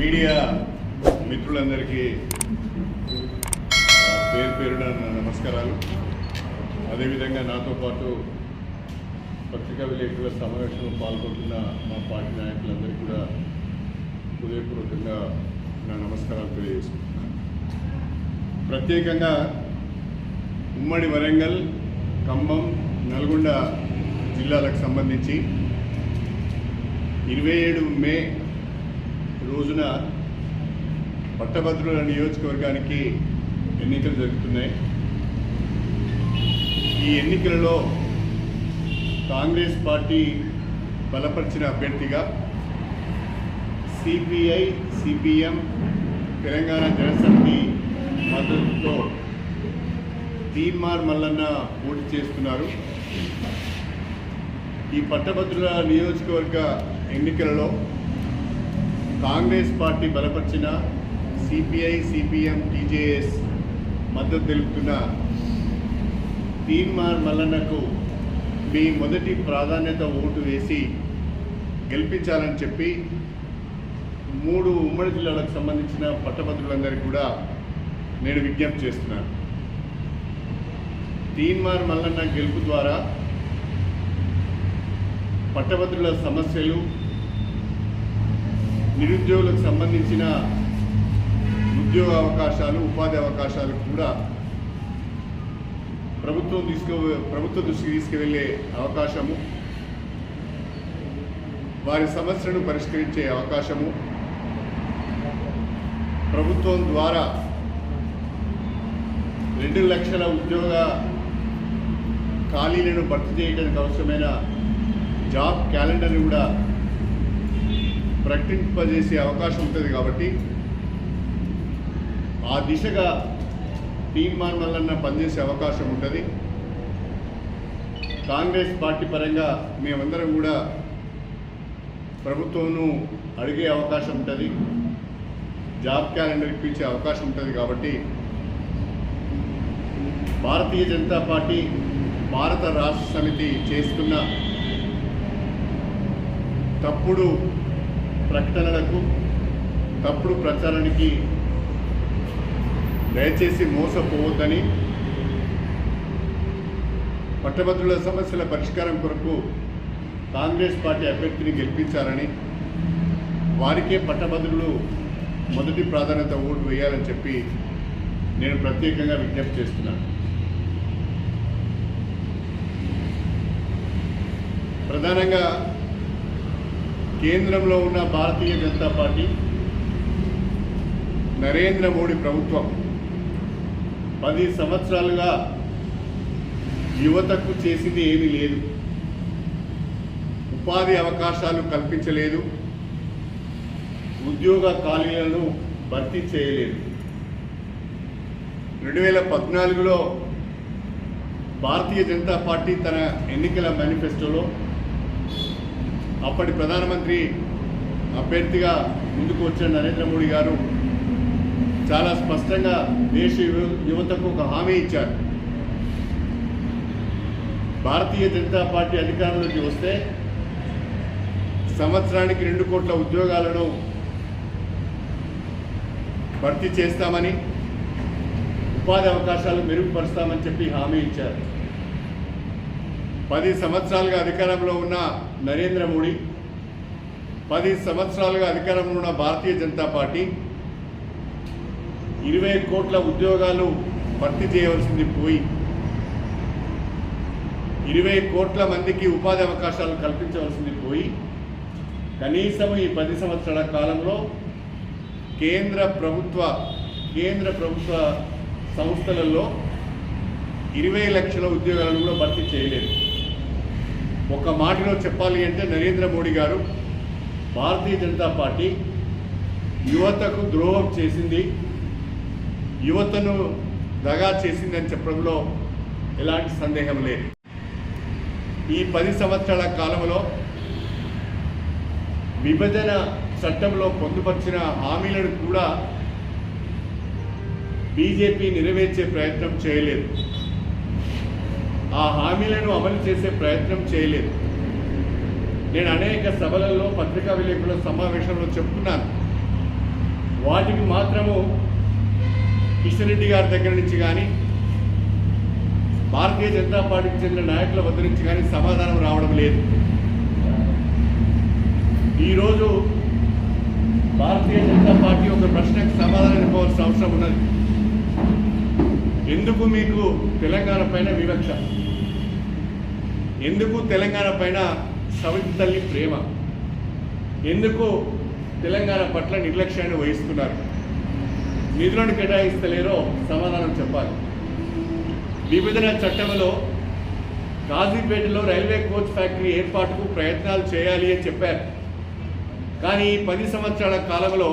Media మిత్రులందరికీ పేరు పేరున నమస్కారాలు. అదేవిధంగా నాతో పాటు పత్రికా విలేకరుల సమావేశంలో పాల్గొంటున్న మా పార్టీ నాయకులందరికీ కూడా హృదయపూర్వకంగా నా నమస్కారాలు తెలియజేసుకుంటున్నాను. ప్రత్యేకంగా ఉమ్మడి వరంగల్ ఖమ్మం నల్గొండ జిల్లాలకు సంబంధించి ఇరవై ఏడు మే రోజున పట్టభద్రుల నియోజకవర్గానికి ఎన్నికలు జరుగుతున్నాయి. ఈ ఎన్నికలలో కాంగ్రెస్ పార్టీ బలపరిచిన అభ్యర్థిగా సిపిఐ సిపిఎం తెలంగాణ జనసమితి మద్దతుతో తీన్మార్ మల్లన్న పోటీ చేస్తున్నారు. ఈ పట్టభద్రుల నియోజకవర్గ ఎన్నికలలో కాంగ్రెస్ పార్టీ బలపరిచిన సిపిఐ సిపిఎం టీజేఎస్ మద్దతు తెలుపుతున్న తీన్మార్ మల్లన్నకు మీ మొదటి ప్రాధాన్యత ఓటు వేసి గెలిపించాలని చెప్పి మూడు ఉమ్మడి జిల్లాలకు సంబంధించిన పట్టభద్రులందరికీ కూడా నేను విజ్ఞప్తి చేస్తున్నాను. తీన్మార్ మల్లన్న గెలుపు ద్వారా పట్టభద్రుల సమస్యలు నిరుద్యోగులకు సంబంధించిన ఉద్యోగ అవకాశాలు ఉపాధి అవకాశాలు కూడా ప్రభుత్వం తీసుకు ప్రభుత్వ దృష్టికి తీసుకువెళ్ళే అవకాశము వారి సమస్యలను పరిష్కరించే అవకాశము ప్రభుత్వం ద్వారా రెండు లక్షల ఉద్యోగ ఖాళీలను భర్తీ చేయడానికి అవసరమైన జాబ్ క్యాలెండర్ని కూడా ప్రకటింపజేసే అవకాశం ఉంటుంది కాబట్టి ఆ దిశగా టీం వల్లన్న పనిచేసే అవకాశం ఉంటుంది. కాంగ్రెస్ పార్టీ పరంగా మేమందరం కూడా ప్రభుత్వంను అడిగే అవకాశం ఉంటుంది. జాబ్ క్యాలెండర్ ఇప్పించే అవకాశం ఉంటుంది కాబట్టి భారతీయ జనతా పార్టీ భారత రాష్ట్ర సమితి చేస్తున్న తప్పుడు ప్రకటనలకు తప్పుడు ప్రచారానికి దయచేసి మోసపోవద్దని పట్టభద్రుల సమస్యల పరిష్కారం కొరకు కాంగ్రెస్ పార్టీ అభ్యర్థిని గెలిపించాలని వారికే పట్టభద్రులు మొదటి ప్రాధాన్యత ఓటు వేయాలని చెప్పి నేను ప్రత్యేకంగా విజ్ఞప్తి చేస్తున్నాను. ప్రధానంగా కేంద్రంలో ఉన్న భారతీయ జనతా పార్టీ నరేంద్ర మోడీ ప్రభుత్వం పది సంవత్సరాలుగా యువతకు చేసింది ఏమీ లేదు. ఉపాధి అవకాశాలు కల్పించలేదు. ఉద్యోగ ఖాళీలను భర్తీ చేయలేదు. రెండు వేల పద్నాలుగులో భారతీయ జనతా పార్టీ తన ఎన్నికల మేనిఫెస్టోలో అప్పటి ప్రధానమంత్రి అభ్యర్థిగా ముందుకు వచ్చిన నరేంద్ర మోడీ గారు. చాలా స్పష్టంగా దేశ యువ- యువతకు ఒక హామీ ఇచ్చారు. భారతీయ జనతా పార్టీ అధికారంలోకి వస్తే సంవత్సరానికి రెండు కోట్ల ఉద్యోగాలను భర్తీ చేస్తామని ఉపాధి అవకాశాలు మెరుగుపరుస్తామని చెప్పి హామీ ఇచ్చారు. పది సంవత్సరాలుగా అధికారంలో ఉన్న నరేంద్ర మోడీ పది సంవత్సరాలుగా అధికారంలో ఉన్న భారతీయ జనతా పార్టీ ఇరవై కోట్ల ఉద్యోగాలు భర్తీ చేయవలసింది పోయి ఇరవై కోట్ల మందికి ఉపాధి అవకాశాలు కల్పించవలసింది పోయి కనీసం ఈ పది సంవత్సరాల కాలంలో కేంద్ర ప్రభుత్వ కేంద్ర ప్రభుత్వ సంస్థలలో ఇరవై లక్షల ఉద్యోగాలను కూడా భర్తీ చేయలేదు. ఒక మాటలో చెప్పాలి అంటే నరేంద్ర మోడీ గారు భారతీయ జనతా పార్టీ యువతకు ద్రోహం చేసింది యువతను దగా చేసిందని చెప్పడంలో ఎలాంటి సందేహం లేదు. ఈ పది సంవత్సరాల కాలంలో విభజన చట్టంలో పొందుపరిచిన హామీలను కూడా బీజేపీ నెరవేర్చే ప్రయత్నం చేయలేదు. ఆ హామీలను అమలు చేసే ప్రయత్నం చేయలేదు. నేను అనేక సభలలో పత్రికా విలేకరుల సమావేశంలో చెప్తున్నాను వాటికి మాత్రము కిషన్ రెడ్డి గారి దగ్గర నుంచి కానీ భారతీయ జనతా పార్టీకి చెందిన నాయకుల వద్ద నుంచి కానీ సమాధానం రావడం లేదు. ఈరోజు భారతీయ జనతా పార్టీ ఒక ప్రశ్నకు సమాధానం ఇవ్వవలసిన అవసరం ఉన్నది. ఎందుకు మీకు తెలంగాణ పైన వివక్ష? ఎందుకు తెలంగాణ పైన సవితి తల్లి ప్రేమ? ఎందుకు తెలంగాణ పట్ల నిర్లక్ష్యాన్ని వహిస్తున్నారు? నిధులను కేటాయిస్తలేరో సమాధానం చెప్పాలి. విభజన చట్టంలో కాజీపేటలో రైల్వే కోచ్ ఫ్యాక్టరీ ఏర్పాటుకు ప్రయత్నాలు చేయాలి అని చెప్పారు. కానీ ఈ పది సంవత్సరాల కాలంలో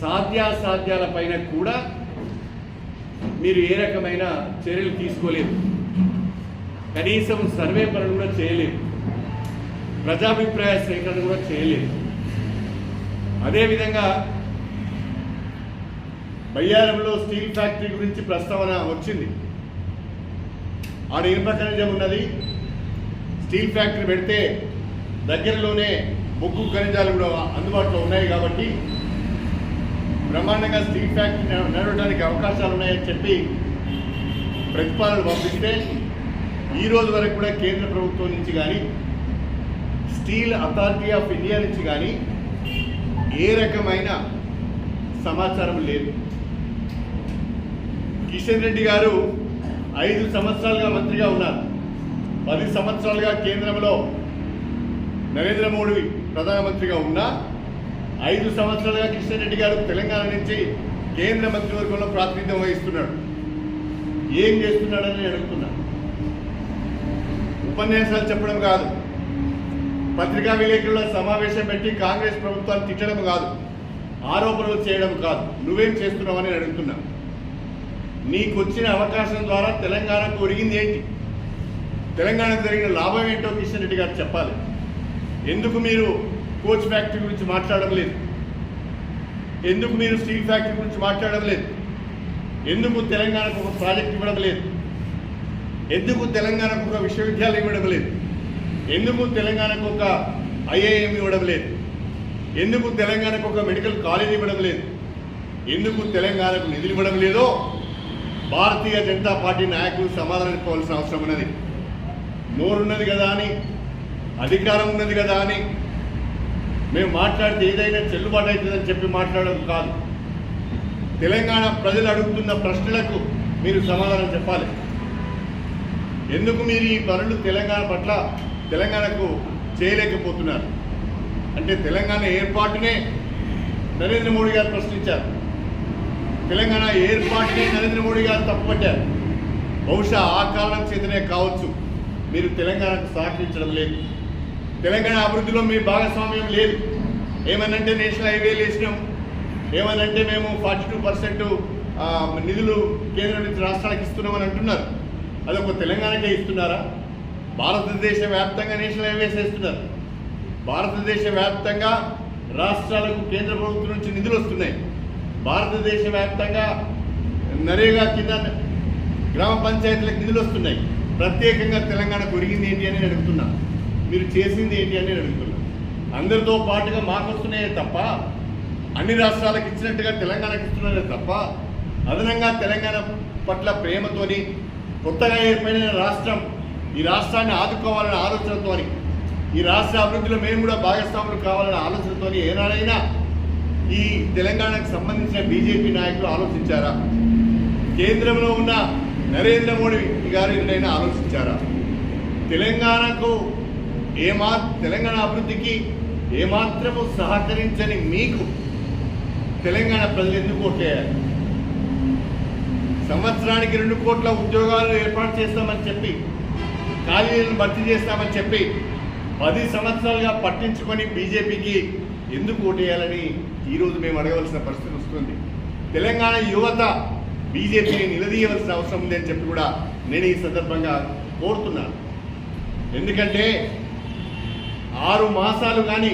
సాధ్యాసాధ్యాలపైన కూడా మీరు ఏ రకమైన చర్యలు తీసుకోలేదు. కనీసం సర్వే పనులు కూడా చేయలేదు. ప్రజాభిప్రాయ సేకరణ కూడా చేయలేదు. అదేవిధంగా బయ్యారంలో స్టీల్ ఫ్యాక్టరీ గురించి ప్రస్తావన వచ్చింది. ఆడ ఇనుప ఖనిజం ఉన్నది. స్టీల్ ఫ్యాక్టరీ పెడితే దగ్గరలోనే బొగ్గు ఖనిజాలు కూడా అందుబాటులో ఉన్నాయి కాబట్టి బ్రహ్మాండంగా స్టీల్ ఫ్యాక్టరీ నడవడానికి అవకాశాలు ఉన్నాయని చెప్పి ప్రతిపాదనలు పంపిస్తే ఈ రోజు వరకు కూడా కేంద్ర ప్రభుత్వం నుంచి కానీ స్టీల్ అథారిటీ ఆఫ్ ఇండియా నుంచి కానీ ఏ రకమైన సమాచారం లేదు. కిషన్ రెడ్డి గారు ఐదు సంవత్సరాలుగా మంత్రిగా ఉన్నారు. పది సంవత్సరాలుగా కేంద్రంలో నరేంద్ర మోడీ ప్రధానమంత్రిగా ఉన్నా ఐదు సంవత్సరాలుగా కిషన్ రెడ్డి గారు తెలంగాణ నుంచి కేంద్ర మంత్రివర్గంలో ప్రాతినిధ్యం వహిస్తున్నాడు. ఏం చేస్తున్నాడని నేను అడుగుతున్నా. ఉపన్యాసాలు చెప్పడం కాదు. పత్రికా విలేకరుల సమావేశం పెట్టి కాంగ్రెస్ ప్రభుత్వాన్ని తిట్టడం కాదు. ఆరోపణలు చేయడం కాదు. నువ్వేం చేస్తున్నావని నేను అడుగుతున్నా. నీకు వచ్చిన అవకాశం ద్వారా తెలంగాణకు ఒరిగింది ఏంటి? తెలంగాణకు జరిగిన లాభం ఏంటో కిషన్ రెడ్డి గారు చెప్పాలి. ఎందుకు మీరు కోచ్ ఫ్యాక్టరీ గురించి మాట్లాడడం లేదు? ఎందుకు మీరు స్టీల్ ఫ్యాక్టరీ గురించి మాట్లాడడం లేదు? ఎందుకు తెలంగాణకు ఒక ప్రాజెక్ట్ ఇవ్వడం లేదు? ఎందుకు తెలంగాణకు ఒక విశ్వవిద్యాలయం ఇవ్వడం లేదు? ఎందుకు తెలంగాణకు ఒక ఐఐఎం ఇవ్వడం లేదు? ఎందుకు తెలంగాణకు ఒక మెడికల్ కాలేజ్ ఇవ్వడం లేదు? ఎందుకు తెలంగాణకు నిధులు ఇవ్వడం లేదో భారతీయ జనతా పార్టీ నాయకులు సమాధానం ఇవ్వవలసిన అవసరం ఉన్నది. నోరున్నది కదా అని అధికారం ఉన్నది కదా అని మేము మాట్లాడితే ఏదైనా చెల్లుబాటు అవుతుందని చెప్పి మాట్లాడడం కాదు. తెలంగాణ ప్రజలు అడుగుతున్న ప్రశ్నలకు మీరు సమాధానం చెప్పాలి. ఎందుకు మీరు ఈ పనులు తెలంగాణ పట్ల తెలంగాణకు చేయలేకపోతున్నారు? అంటే తెలంగాణ ఏర్పాటునే నరేంద్ర మోడీ గారు ప్రశ్నించారు. తెలంగాణ ఏర్పాటునే నరేంద్ర మోడీ గారు తప్పుపట్టారు. బహుశా ఆ కారణం చేతనే కావచ్చు మీరు తెలంగాణకు సహకరించడం లేదు. తెలంగాణ అభివృద్ధిలో మీ భాగస్వామ్యం లేదు. ఏమనంటే నేషనల్ హైవేలు వేసినాం ఏమనంటే మేము ఫార్టీ టూ పర్సెంట్ నిధులు కేంద్రం నుంచి రాష్ట్రాలకు ఇస్తున్నామని అంటున్నారు. అది ఒక తెలంగాణకే ఇస్తున్నారా? భారతదేశ వ్యాప్తంగా నేషనల్ హైవేస్ వేస్తున్నారు. భారతదేశ వ్యాప్తంగా రాష్ట్రాలకు కేంద్ర ప్రభుత్వం నుంచి నిధులు వస్తున్నాయి. భారతదేశ వ్యాప్తంగా నరేగా కింద గ్రామ పంచాయతీలకు నిధులు వస్తున్నాయి. ప్రత్యేకంగా తెలంగాణ కొరిగింది ఏంటి అని అడుగుతున్నా. మీరు చేసింది ఏంటి అని అడుగుతున్నా. అందరితో పాటుగా మాకు వస్తున్నాయే తప్ప అన్ని రాష్ట్రాలకు ఇచ్చినట్టుగా తెలంగాణకు ఇస్తున్నారే తప్ప అదనంగా తెలంగాణ పట్ల ప్రేమతోని కొత్తగా ఏర్పడిన రాష్ట్రం ఈ రాష్ట్రాన్ని ఆదుకోవాలనే ఆలోచనతో ఈ రాష్ట్ర అభివృద్ధిలో మేము కూడా భాగస్వాములు కావాలనే ఆలోచనతోని ఏనాడైనా ఈ తెలంగాణకు సంబంధించిన బీజేపీ నాయకులు ఆలోచించారా? కేంద్రంలో ఉన్న నరేంద్ర మోడీ గారు ఎన్నైనా ఆలోచించారా? తెలంగాణకు ఏమా తెలంగాణ అభివృద్ధికి ఏమాత్రము సహకరించని మీకు తెలంగాణ ప్రజలు ఎందుకు ఓట్లేయాలి? సంవత్సరానికి రెండు కోట్ల ఉద్యోగాలు ఏర్పాటు చేస్తామని చెప్పి ఖాళీలను భర్తీ చేస్తామని చెప్పి పది సంవత్సరాలుగా పట్టించుకొని బీజేపీకి ఎందుకు ఓటేయాలని ఈరోజు మేము అడగవలసిన పరిస్థితి వస్తుంది. తెలంగాణ యువత బీజేపీని నిలదీయవలసిన అవసరం ఉంది అని చెప్పి కూడా నేను ఈ సందర్భంగా కోరుతున్నాను. ఎందుకంటే ఆరు మాసాలు కానీ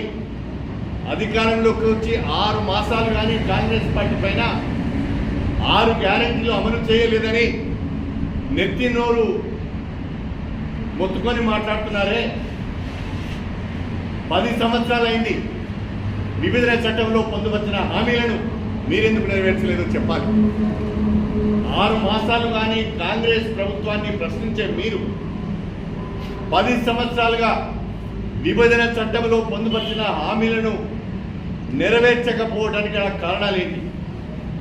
అధికారంలోకి వచ్చి ఆరు మాసాలు కానీ కాంగ్రెస్ పార్టీ పైన ఆరు గ్యారెంటీలు అమలు చేయలేదని నెత్తి నోరు మొత్తుకొని మాట్లాడుతున్నారే. పది సంవత్సరాలు అయింది విభజన చట్టంలో పొందుపరిచిన హామీలను మీరెందుకు నెరవేర్చలేదో చెప్పాలి. ఆరు మాసాలు కానీ కాంగ్రెస్ ప్రభుత్వాన్ని ప్రశ్నించే మీరు పది సంవత్సరాలుగా విభజన చట్టంలో పొందుపరిచిన హామీలను నెరవేర్చకపోవడానికి గల కారణాలేంటి?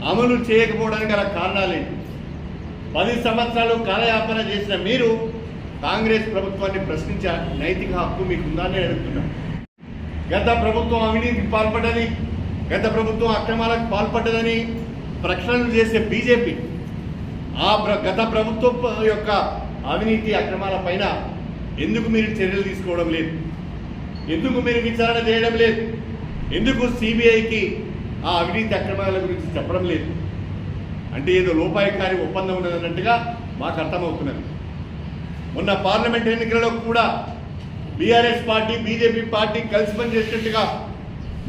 అమలు చేయకపోవడానికి గల కారణాలేంటి పది సంవత్సరాలు కాలయాపన చేసిన మీరు కాంగ్రెస్ ప్రభుత్వాన్ని ప్రశ్నించే నైతిక హక్కు మీకుందా అని అడుగుతున్నా. గత ప్రభుత్వం అవినీతికి పాల్పడ్డది గత ప్రభుత్వం అక్రమాలకు పాల్పడ్డదని ప్రకటనలు చేసే బీజేపీ ఆ ప్ర- గత ప్రభుత్వం యొక్క అవినీతి అక్రమాల పైన ఎందుకు మీరు చర్యలు తీసుకోవడం లేదు? ఎందుకు మీరు విచారణ చేయడం లేదు? ఎందుకు సిబిఐకి ఆ అవినీతి అక్రమాల గురించి చెప్పడం లేదు. అంటే ఏదో లోపాయకారి ఒప్పందం ఉన్నదన్నట్టుగా మాకు అర్థమవుతున్నది. మొన్న పార్లమెంట్ ఎన్నికలలో కూడా బీఆర్ఎస్ పార్టీ బీజేపీ పార్టీ కలిసి పనిచేసినట్టుగా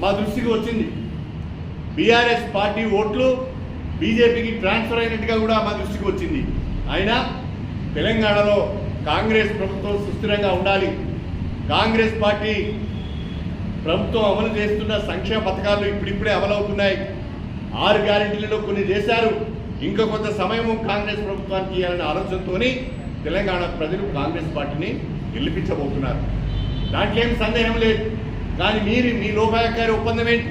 మా దృష్టికి వచ్చింది. బీఆర్ఎస్ పార్టీ ఓట్లు బీజేపీకి ట్రాన్స్ఫర్ అయినట్టుగా కూడా మా దృష్టికి వచ్చింది. అయినా తెలంగాణలో కాంగ్రెస్ ప్రభుత్వం సుస్థిరంగా ఉండాలి. కాంగ్రెస్ పార్టీ ప్రభుత్వం అమలు చేస్తున్న సంక్షేమ పథకాలు ఇప్పుడిప్పుడే అమలవుతున్నాయి. ఆరు గ్యారెంటీలలో కొన్ని చేశారు. ఇంకా కొంత సమయము కాంగ్రెస్ ప్రభుత్వానికి ఇవ్వాలనే ఆలోచనతోని తెలంగాణ ప్రజలు కాంగ్రెస్ పార్టీని గెలిపించబోతున్నారు. దాంట్లో ఏం సందేహం లేదు. కానీ మీరు మీ లోపాయకారి ఒప్పందం ఏంటి?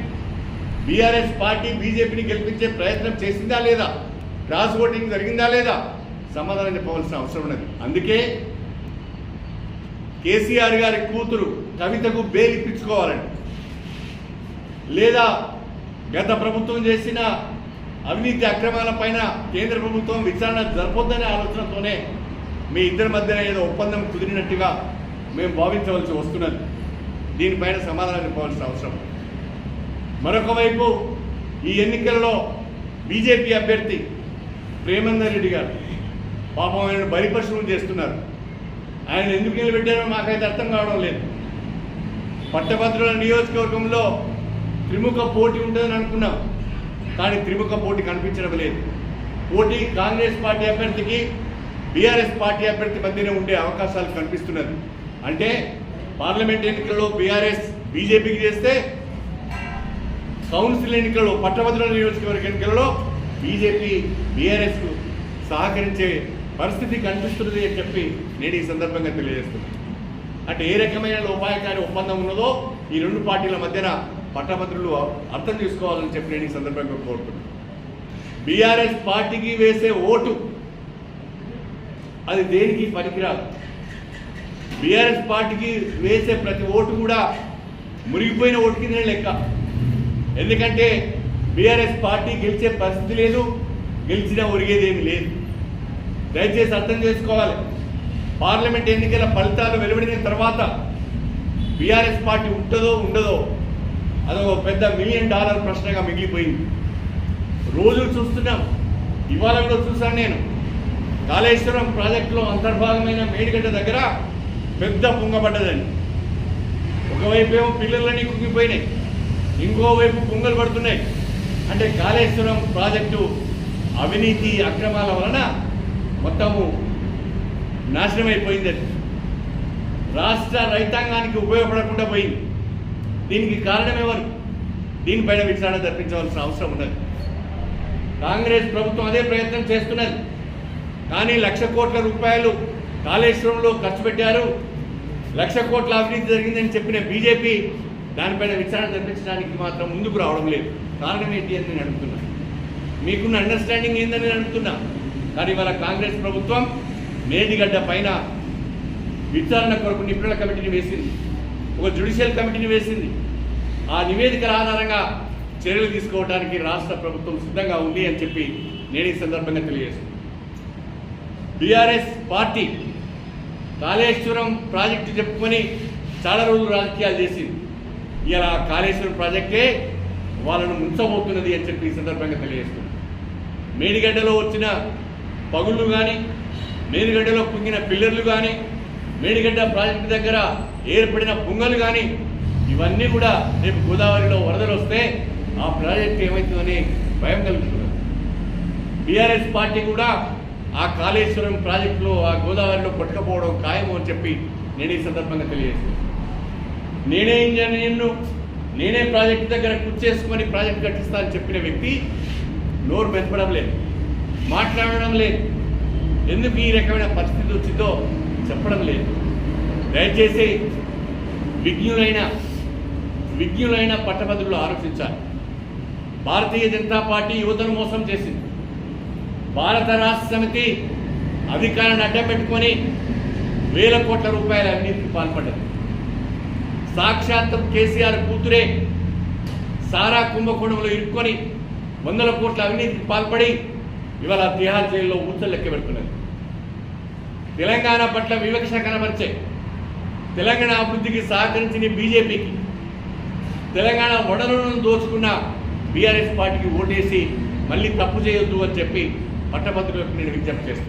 బీఆర్ఎస్ పార్టీ బీజేపీని గెలిపించే ప్రయత్నం చేసిందా లేదా? క్రాస్ ఓటింగ్ జరిగిందా లేదా? సమాధానం చెప్పవలసిన అవసరం ఉన్నది. అందుకే కేసీఆర్ గారి కూతురు కవితకు బెయిల్ ఇప్పించుకోవాలండి లేదా గత ప్రభుత్వం చేసిన అవినీతి అక్రమాల పైన కేంద్ర ప్రభుత్వం విచారణ జరపొద్దనే ఆలోచనతోనే మీ ఇద్దరి మధ్యన ఏదో ఒప్పందం కుదిరినట్టుగా మేము భావించవలసి వస్తున్నది. దీనిపైన సమాధానం చెప్పవలసిన అవసరం. మరొక వైపు ఈ ఎన్నికల్లో బీజేపీ అభ్యర్థి ప్రేమందర్ రెడ్డి గారు పాపం ఆయన బలిపశువులు చేస్తున్నారు. ఆయన ఎందుకు నిలబెట్టారో మాకైతే అర్థం కావడం లేదు. పట్టభద్రుల నియోజకవర్గంలో త్రిముఖ పోటీ ఉంటుందని అనుకున్నాం. కానీ త్రిముఖ పోటీ కనిపించడం లేదు పోటీ కాంగ్రెస్ పార్టీ అభ్యర్థికి బీఆర్ఎస్ పార్టీ అభ్యర్థి మధ్యనే ఉండే అవకాశాలు కనిపిస్తున్నది. అంటే పార్లమెంట్ ఎన్నికల్లో బీఆర్ఎస్ బీజేపీకి చేస్తే కౌన్సిల్ ఎన్నికల్లో పట్టభద్రుల నియోజకవర్గ ఎన్నికల్లో బీజేపీ బీఆర్ఎస్కు సహకరించే పరిస్థితి కనిపిస్తున్నది అని చెప్పి నేను ఈ సందర్భంగా తెలియజేస్తున్నాను. అంటే ఏ రకమైన లోపాయకారి ఒప్పందం ఉన్నదో ఈ రెండు పార్టీల మధ్యన పట్టభద్రులు అర్థం చేసుకోవాలని చెప్పి నేను ఈ సందర్భంగా కోరుతున్నాను బీఆర్ఎస్ పార్టీకి వేసే ఓటు అది దేనికి పనికిరాదు? బీఆర్ఎస్ పార్టీకి వేసే ప్రతి ఓటు కూడా మురిగిపోయిన ఓటు కింద లెక్క. ఎందుకంటే బీఆర్ఎస్ పార్టీ గెలిచే పరిస్థితి లేదు గెలిచినా ఒరిగేది లేదు. దయచేసి అర్థం చేసుకోవాలి. పార్లమెంట్ ఎన్నికల ఫలితాలు వెలువడిన తర్వాత బీఆర్ఎస్ పార్టీ ఉంటుందో ఉండదో అదొక పెద్ద మిలియన్ డాలర్ ప్రశ్నగా మిగిలిపోయింది. రోజులు చూస్తున్నాం. ఇవాళ కూడా చూశాను నేను. కాళేశ్వరం ప్రాజెక్టులో అంతర్భాగమైన మేడిగడ్డ దగ్గర పెద్ద పొంగబడ్డదని ఒకవైపు ఏమో పిల్లలన్నీ కుంగిపోయినాయి. ఇంకోవైపు పొంగలు పడుతున్నాయి. అంటే కాళేశ్వరం ప్రాజెక్టు అవినీతి అక్రమాల వలన మొత్తము నాశనం అయిపోయింది అది. రాష్ట్ర రైతాంగానికి ఉపయోగపడకుండా పోయింది. దీనికి కారణం ఎవరు? దీనిపైన విచారణ జరిపించవలసిన అవసరం ఉన్నది. కాంగ్రెస్ ప్రభుత్వం అదే ప్రయత్నం చేస్తున్నది. కానీ లక్ష కోట్ల రూపాయలు కాళేశ్వరంలో ఖర్చు పెట్టారు. లక్ష కోట్ల అభివృద్ధి జరిగిందని చెప్పిన బీజేపీ దానిపైన విచారణ జరిపించడానికి మాత్రం ముందుకు రావడం లేదు. కారణం ఏంటి అని నేను అడుగుతున్నా. మీకున్న అండర్స్టాండింగ్ ఏందని నేను అడుగుతున్నా. కానీ ఇవాళ కాంగ్రెస్ ప్రభుత్వం మేడిగడ్డ పైన విచారణ కొరకు నిపుణుల కమిటీని వేసింది. ఒక జ్యుడిషియల్ కమిటీని వేసింది. ఆ నివేదికల ఆధారంగా చర్యలు తీసుకోవడానికి రాష్ట్ర ప్రభుత్వం సిద్ధంగా ఉంది అని చెప్పి నేను ఈ సందర్భంగా తెలియజేస్తున్నాను బీఆర్ఎస్ పార్టీ కాళేశ్వరం ప్రాజెక్టు చెప్పుకొని చాలా రోజులు రాజకీయాలు చేసింది. ఇలా కాళేశ్వరం ప్రాజెక్టే వాళ్ళను ముంచబోతున్నది అని చెప్పి ఈ సందర్భంగా తెలియజేస్తుంది మేడిగడ్డలో వచ్చిన పగుళ్ళు కానీ మేడిగడ్డలో పొంగిన పిల్లర్లు కానీ మేడిగడ్డ ప్రాజెక్టు దగ్గర ఏర్పడిన పొంగలు కానీ ఇవన్నీ కూడా రేపు గోదావరిలో వరదలు వస్తే ఆ ప్రాజెక్ట్ ఏమవుతుందని భయం కలుగుతున్నారు బీఆర్ఎస్ పార్టీ కూడా ఆ కాళేశ్వరం ప్రాజెక్టులో ఆ గోదావరిలో కొట్టుకపోవడం ఖాయము అని చెప్పి నేను ఈ సందర్భంగా తెలియజేస్తాను నేనే ఇంజనీర్ను నేనే ప్రాజెక్టు దగ్గర కూర్చేసుకొని ప్రాజెక్ట్ కట్టిస్తా అని చెప్పిన వ్యక్తి నోరు మెదపడం లేదు మాట్లాడడం లేదు. ఎందుకు ఈ రకమైన పరిస్థితి వచ్చిందో చెప్పడం లేదు. దయచేసి విజ్ఞులైన విజ్ఞులైన పట్టభద్రులు ఆలోచించాలి. భారతీయ జనతా పార్టీ యువతను మోసం చేసింది. భారత రాష్ట్ర సమితి అధికారాన్ని అడ్డపెట్టుకొని వేల కోట్ల రూపాయల అవినీతికి పాల్పడ్డది. సాక్షాత్ కేసీఆర్ కూతురే సారా కుంభకోణంలో ఇరుక్కొని వందల కోట్ల అవినీతికి పాల్పడి ఇవాళ తిహార్ జైల్లో ఊచలు లెక్క పెడుతున్నది. తెలంగాణ పట్ల వివక్ష కనబరిచే తెలంగాణ అభివృద్ధికి సహకరించిన బీజేపీకి. తెలంగాణ వడలను దోచుకున్న బీఆర్ఎస్ పార్టీకి ఓటేసి మళ్ళీ తప్పు చేయొద్దు అని చెప్పి పట్టభద్రులకు నేను విజ్ఞప్తి చేస్తాను